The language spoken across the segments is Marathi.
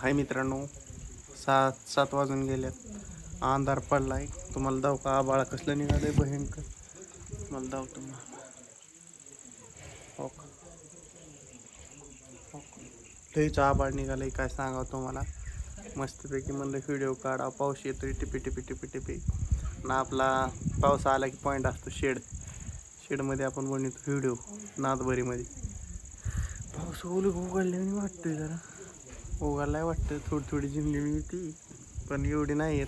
हाय मित्रांनो. सात सात वाजून गेल्यात अंधार पडला आहे तुम्हाला दाव का आबाळा कसलं निघालं आहे भयंकर. मला दाव तुम्हाला लईचा का? निघालं का? आबाळ काय सांगावं तुम्हाला. मस्तपैकी म्हणलं व्हिडिओ काढा. पाऊस येतोय टिपी टिपी टिपी टिपी. ना आपला पाऊस आला की पॉईंट असतो शेड. शेडमध्ये आपण बनवतो व्हिडिओ नादभरीमध्ये. पाऊस ओलू उघडल्याने वाटतोय जरा. उघडलाय वाटतं थोडी थोडी जिमली येते पण एवढी नाही येत.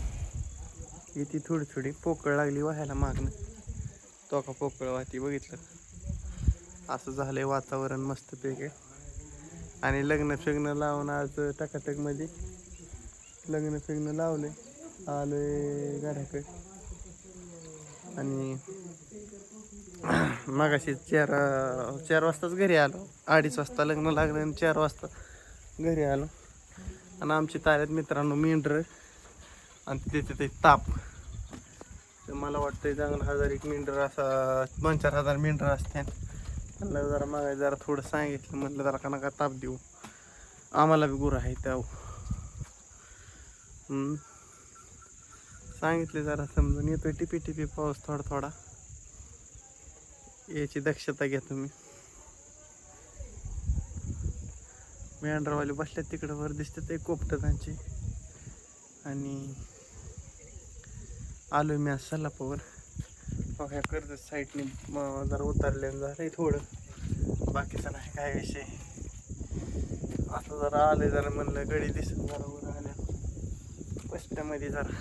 येते थोडी थोडी पोकळ लागली व्हायला मागणं तो का पोकळ वाहती बघितलं. असं झालंय वातावरण मस्तपैकी. आणि लग्न फिग्न लावून आज टकाटकमध्ये लग्न फिग्न लावले. आलोय घराकडे. आणि मागाशी चार चार वाजताच घरी आलो. अडीच वाजता लग्न लागलं आणि चार वाजता घरी आलो. आणि आमची ताऱ्यात मित्रांनो मेंढर. आणि तिथे ते ताप. तर मला वाटतं चांगलं हजार एक मेंढर असा दोन चार हजार मेंढर असते त्यांना जरा मागाय जरा थोडं सांगितलं म्हटलं जरा का नका ताप देऊ. आम्हाला बी गुरं आहे त्या सांगितले जरा समजून. येतोय टिपी टिपी पाऊस थोडा थोडा. याची दक्षता घ्या तुम्ही. मेंढरावाले बसल्यात तिकडं. वर दिसते ते कोपट आणि आलो मी आज सल्लापावर मग हो, ह्या कर्ज साईडने जरा उतरल्यानं झालंय थोडं. बाकीचं नाही काय विषय. आता जरा आलं जरा म्हणलं गडी दिसत जरा वर आल्या स्पष्टमध्ये जरा.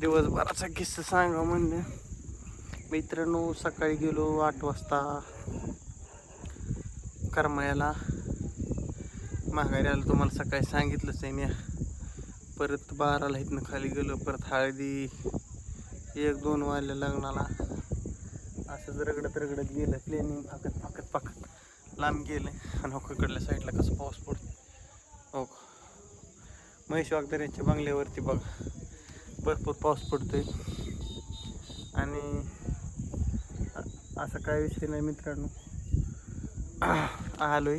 दिवसभराचा किस्सा सांगा म्हणलं. मित्रांनो सकाळी गेलो आठ वाजता करमाळ्याला. माघारी आलो तुम्हाला सकाळी सांगितलंच आहे मी. परत बाराला इथनं खाली गेलो परत हळदी एक दोन वाजल्या लग्नाला. असंच रगडत रगडत गेलं प्लेनिंग फाकत फाकत फाकत लांब गेलं. आणि होकडल्या साईडला कसं पाऊस पडतो हो महेश वागदर यांच्या बंगल्यावरती बघा. भरपूर पाऊस पडतोय. आणि असं काय विषय नाही मित्रांनो. आलोय.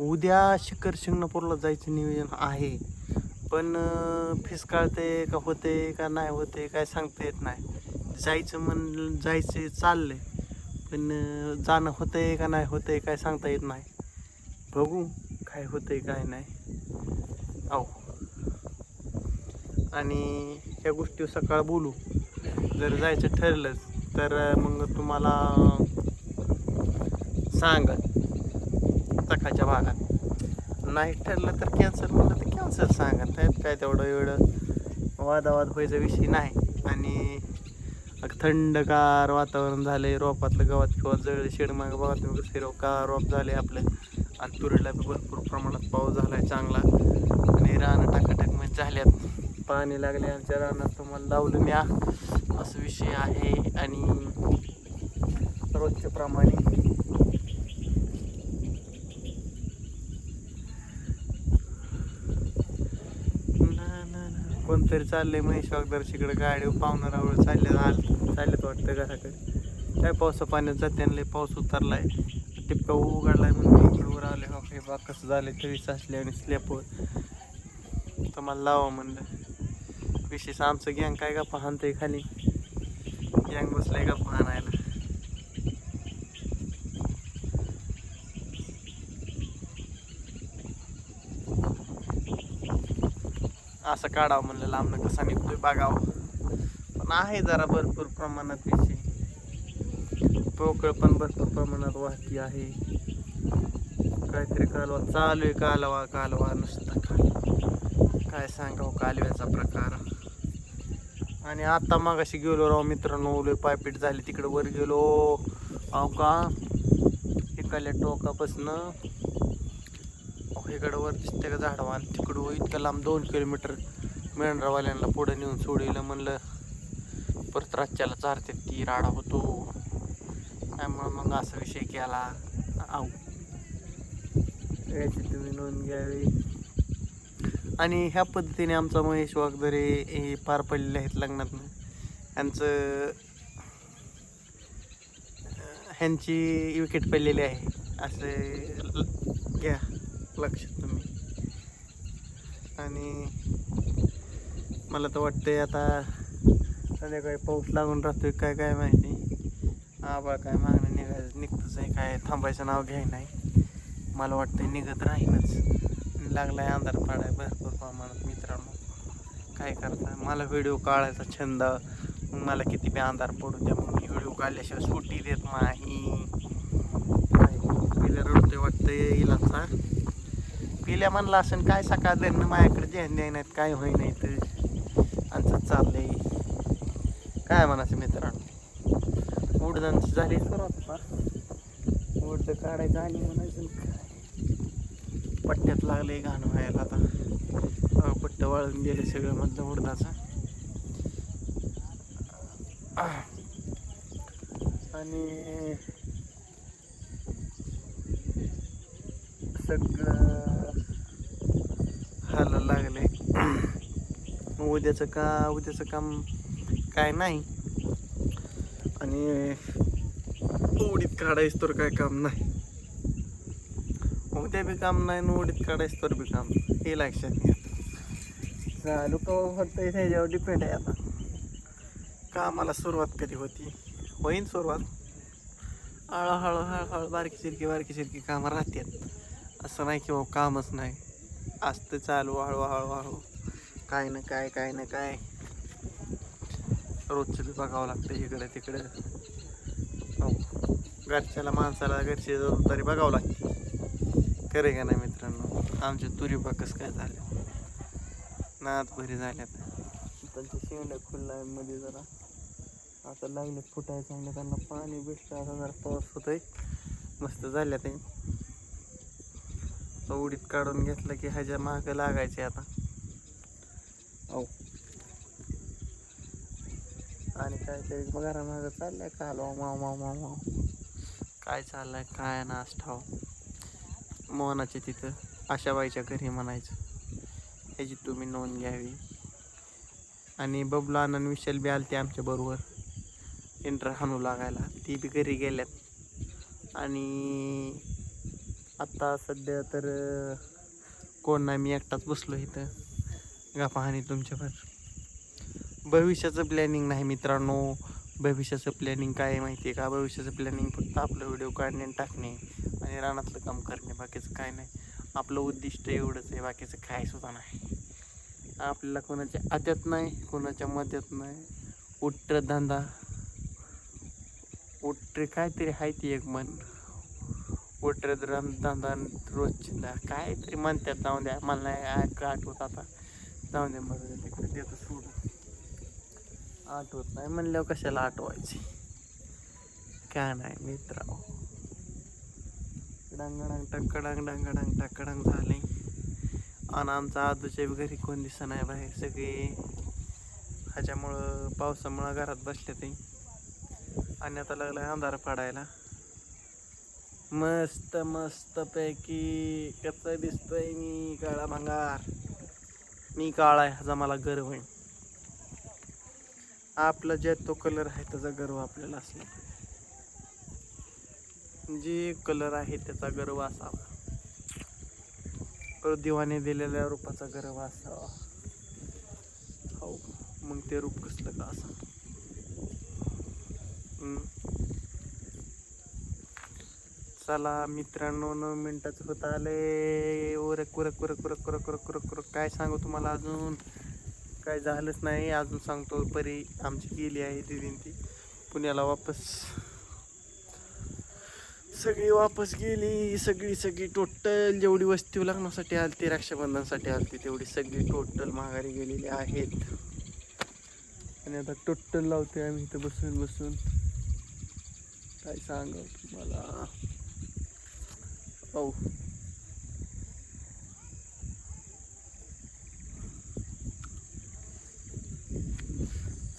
उद्या शिखर शिंगणापूरला जायचं नियोजन आहे. पण फीस काढते का होते का नाही होते काय सांगता येत नाही. जायचं म्हण जायचं चाललंय. पण जाणं होतंय का नाही होतंय काय सांगता येत नाही. बघू काय होतंय काय नाही. आहो. आणि ह्या गोष्टी सकाळ बोलू. जर जायचं ठरलंच. तर मग तुम्हाला सांगा सकाळच्या भागात. नाही ठरलं तर कॅन्सल म्हणलं तर कॅन्सल सांगा त्यात काय तेवढं एवढं वादावाद व्हायचा विषय नाही. आणि थंडगार वातावरण झालंय. रोपातलं गवत किंवा जळ शेडमाग बघा तुम्ही कसे रोप रोप झाले आपलं. आणि तुरीला बी भरपूर प्रमाणात पाऊस आहे चांगला. आणि रानं टाकाटाक म्हणजे झाल्यात. पाणी लागले आमच्या रानात तुम्हाला लावलं मी असं विषय आहे आणि रोजच्या प्रमाणे. ना, ना, ना. कोणतरी चाललंय महेश वागदर्शीकडे गाडी पाहुणं रावळ चालले आल चाललेत वाटतं घराकडे. काय पावसा पाण्यात जाते आणि पाऊस उतरलाय. टिपका उघडलाय म्हणून इकडवर आले हो हे बा कसं झाले तरी साचले आणि स्लॅपवर तर मला लावा म्हणलं. विशेष आमचं गँग काय का पाहतंय खाली. गँग बसलाय का पाहणायला असं काढावं म्हणलं लांबनं कसा निघतोय बघावं. पण आहे जरा भरपूर प्रमाणात विषय पोकळ पण भरपूर प्रमाणात वाहती आहे. काहीतरी कालवा चालू आहे कालवा कालवा नुसता काय सांगावं कालव्याचा प्रकार. आणि आता मागाशी गेलो राव मित्रांनो लय पायपीट झाली तिकडे वर गेलो. अहो का? एकाल्या टोकापासनं. इकडं वर दिसते का झाडं? तिकडं हो, इतकं लांब दोन किलोमीटर मेंढरावाल्यांना पुढे नेऊन सोडिलं म्हणलं. परत राज्याला चारते ती राडा होतो. त्यामुळं मग असा विषय केला. आऊ याची तुम्ही नोंद घ्यावी. आणि ह्या पद्धतीने आमचा महेश वागदरे हे पार पडलेले आहेत लग्नातनं. यांचं ह्यांची विकेट पडलेली आहे. असे ल- घ्या लक्षात तुम्ही. आणि मला तर वाटतंय आता संध्याकाळी पाऊस लागून राहतोय काय काय माहिती. आबाळ काय मागणं निघायचं निघतंच आहे काय थांबायचं नाव घ्याय नाही. मला वाटतंय निघत राहीनच. लागलाय अंधार पाडाय भरपूर प्रमाणात मित्रांनो काय करता? मला व्हिडिओ काढायचा छंद. मग मला किती बी अंधार पडू द्या मग मी व्हिडिओ काढल्याशिवाय सुट्टी देत नाही. काय पिल्या वाटतं वाटतंय इलाचा. पिल्या म्हणला असं काय सकाळ धरणं माझ्याकडे ध्यान द्याय नाहीत काय होई नाही तर आमचं चाललंय. काय म्हणायचं मित्रांनो? उडदांची झाली सुरुवात फार उडद काढायचं आणि म्हणायचं काय? पट्ट्यात लागले घाण व्हायला आता. पट्ट वाळून गेले सगळं मधलं उडदाचा. आणि सगळं हाल लागले उद्याचं का उद्याचं काम काय नाही. आणि उडीत काढायचं तर काय काम नाही. उद्या बी काम नाही उडीत काढायचं तर बी काम हे लक्षात घ्या. चालू का फक्त ह्याच्यावर डिपेंड आहे आता. कामाला सुरुवात कधी होती? होईन सुरुवात. हळूहळू हळूहळू बारकी शिरकी बारकी शिरकी कामं राहतात. असं नाही की बाबा कामच नाही. असतं चालू हळूहळू हळू काय ना काय काय ना काय. रोजचं बी बघावं लागतं इकडे तिकडे. हो. घरच्याला माणसाला घरची जबाबदारी बघावं लागते. खरे का नाही मित्रांनो? आमच्या तुरी बाकस काय झाले? नात भरी झाल्यात. त्यांच्या शेंड्या खुल्ला मध्ये जरा. आता लागले फुटाय चांगलं त्यांना पाणी भेटलं आता जरा पाऊस होतोय. मस्त झाल्या ते उडीत काढून घेतलं की ह्याच्या मागं लागायचे आता. औ. आणि काहीतरी घरा मागं चाललंय. का लो माव माव माव माव. काय चाललंय? काय नाच ठाव. मोहनाचे तिथं आशाबाईच्या घरी म्हणायचं. ह्याची तुम्ही नोंद घ्यावी. आणि बबला आणि विशाल बी आलते आमच्या बरोबर. इंटर हाणू लागायला. ती बी घरी गेल्यात. आणि आत्ता सध्या तर कोण नाही मी एकटाच बसलो इथं. गप्पा आणि तुमच्यावर. भविष्याचं प्लॅनिंग नाही मित्रांनो. भविष्याचं प्लॅनिंग काय आहे माहिती आहे का? भविष्याचं प्लॅनिंग फक्त आपलं व्हिडिओ काढणे टाकणे आणि रानातलं काम करणे. बाकीचं काय नाही. आपलं उद्दिष्ट एवढंच आहे बाकीचं काय सुद्धा नाही. आपल्याला कोणाच्या आत्यात नाही कोणाच्या मत्यात नाही. उट्र धंदा. उट्रे काहीतरी आहे ती एक मन उट्र धंदा रोजचिंदा काहीतरी म्हणतात जाऊन द्या. मला नाही आठवत आता. जाऊन द्या मग तिकडे देतो सोडून. आठवत नाही म्हणल्यावर कशाला आठवायची? काय नाही मित्र डंगडांग टक्कडांग डंगडांग टक्कडांग झाले. आणि आमचा आजूच्या घरी कोण दिसत नाही बाहेर सगळे. ह्याच्यामुळं पावसामुळं घरात बसले ते. आणि आता लागला अंधार पडायला. मस्त मस्त पैकी कसं दिसतोय मी काळा भंगार. मी काळा आहे ह्याचा मला गर्व आहे. आपला जे तो कलर आहे त्याचा गर्व आपल्याला असला पाहिजे जे कलर आहे त्याचा गर्व असावा. परत दिलेल्या रूपाचा गर्व असावा. हो मग ते रूप कसलं का असा? चला मित्रांनो नऊ मिनटाचं होत आले. उरक उरक उरक उरक उरक उरक उरक उरक. काय सांगू तुम्हाला अजून? काय झालंच नाही. अजून सांगतो परी आमची गेली आहे दिदीन ती पुण्याला वापस. सगळी वापस गेली सगळी सगळी टोटल जेवढी वस्ती लग्नासाठी आलती रक्षाबंधनसाठी आलती तेवढी सगळी टोटल माघारी गेलेली आहेत. आणि आता टोटल लावते आम्ही इथं बसून बसून. काय सांग तुम्हाला? औ.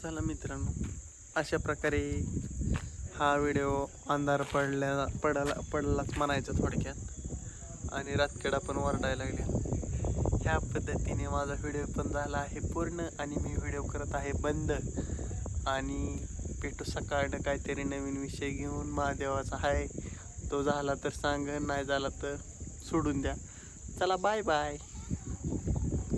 चला मित्रांनो अशा प्रकारे हा व्हिडिओ अंधार पडल्या पडायला पडलाच म्हणायचं थोडक्यात. आणि रातखेडा पण वरडायला लागल्या ह्या पद्धतीने माझा व्हिडिओ पण झाला आहे पूर्ण आणि मी व्हिडिओ करत आहे बंद. आणि भेटू सकाळनं काहीतरी नवीन विषय घेऊन महादेवाचा आहे तो झाला तर सांग नाही झाला तर सोडून द्या. चला बाय बाय